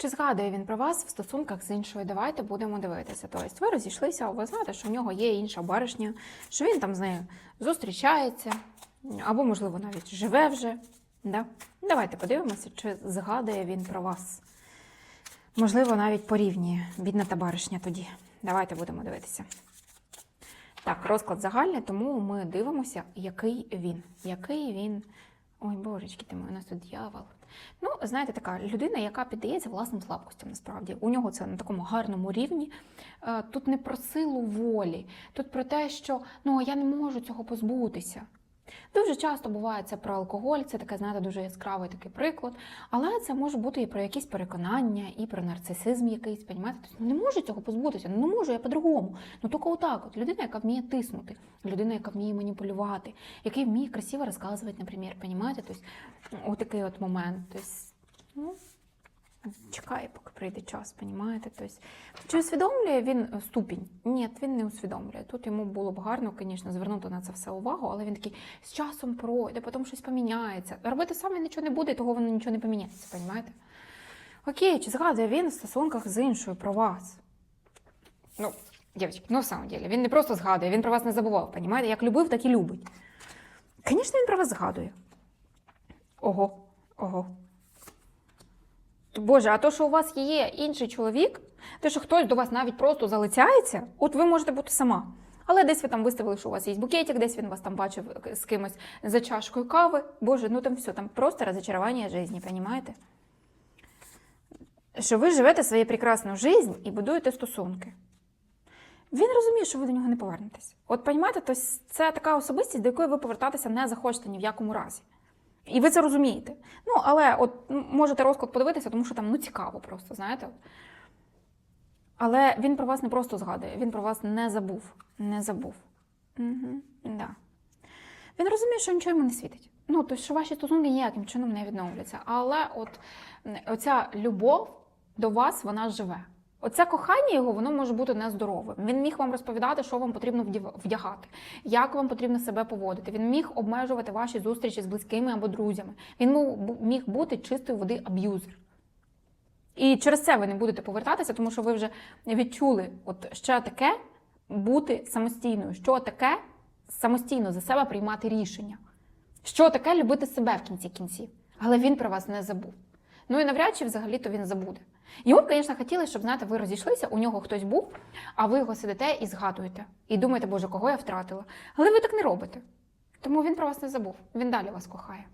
Чи згадує він про вас в стосунках з іншою? Давайте будемо дивитися. Тобто ви розійшлися, ви знаєте, що в нього є інша баришня, що він там з нею зустрічається, або, можливо, навіть живе вже. Да? Давайте подивимося, чи згадує він про вас. Можливо, навіть порівнює бідна та баришня тоді. Давайте будемо дивитися. Так, розклад загальний, тому ми дивимося, який він. Який він. Ой, божечки ти мой, у нас тут дьявол. Ну, знаєте, така людина, яка піддається власним слабкостям, насправді. У нього це на такому гарному рівні. Е, Тут не про силу волі, тут про те, що ну я не можу цього позбутися. Дуже часто буває це про алкоголь, це таке, знаєте, дуже яскравий такий приклад. Але це може бути і про якісь переконання, і про нарцисизм якийсь, понімаєте? Тобто, ну, не можу цього позбутися, ну не можу я по-другому. Ну тільки отак. От людина, яка вміє тиснути, людина, яка вміє маніпулювати, який вміє красиво розказувати, наприклад, понімаєте? Тобто, от такий от момент. Тобто, ну, чекає, поки прийде час, понімаєте? Тобто, чи усвідомлює він ступінь? Ні, він не усвідомлює. Тут йому було б гарно, звісно, звернути на це все увагу, але він такий з часом пройде, потім щось поміняється. Робити саме нічого не буде, того воно нічого не поміняється, понімаєте? Окей, чи згадує він в стосунках з іншою про вас? Ну, дівчатки, ну в самом деле, він не просто згадує, він про вас не забував, понімаєте? Як любив, так і любить. Звісно, він про вас згадує. Ого, ого. Боже, а то, що у вас є інший чоловік, те, що хтось до вас навіть просто залицяється, от ви можете бути сама. Але десь ви там виставили, що у вас є букетик, десь він вас там бачив з кимось за чашкою кави. Боже, ну там все, там просто розочарування житті, розумієте? Що ви живете свою прекрасну життя і будуєте стосунки. Він розуміє, що ви до нього не повернетесь. От розумієте, це така особистість, до якої ви повертатися не захочете ні в якому разі. І ви це розумієте. Ну, але от можете розклад подивитися, тому що там ну цікаво просто, знаєте. Але він про вас не просто згадує, він про вас не забув. Не забув. Угу, да. Він розуміє, що нічого йому не світить. Ну, тобто, що ваші стосунки ніяким чином не відновляться. Але от оця любов до вас, вона живе. Оце кохання його, воно може бути нездоровим. Він міг вам розповідати, що вам потрібно вдягати, як вам потрібно себе поводити. Він міг обмежувати ваші зустрічі з близькими або друзями. Він міг бути чистої води аб'юзер. І через це ви не будете повертатися, тому що ви вже відчули, от що таке бути самостійною, що таке самостійно за себе приймати рішення, що таке любити себе в кінці кінців. Але він про вас не забув. Ну і навряд чи взагалі-то він забуде. Йому б, звісно, хотілося, щоб знаєте, ви розійшлися, у нього хтось був, а ви його сидите і згадуєте. І думаєте, боже, кого я втратила. Але ви так не робите. Тому він про вас не забув. Він далі вас кохає.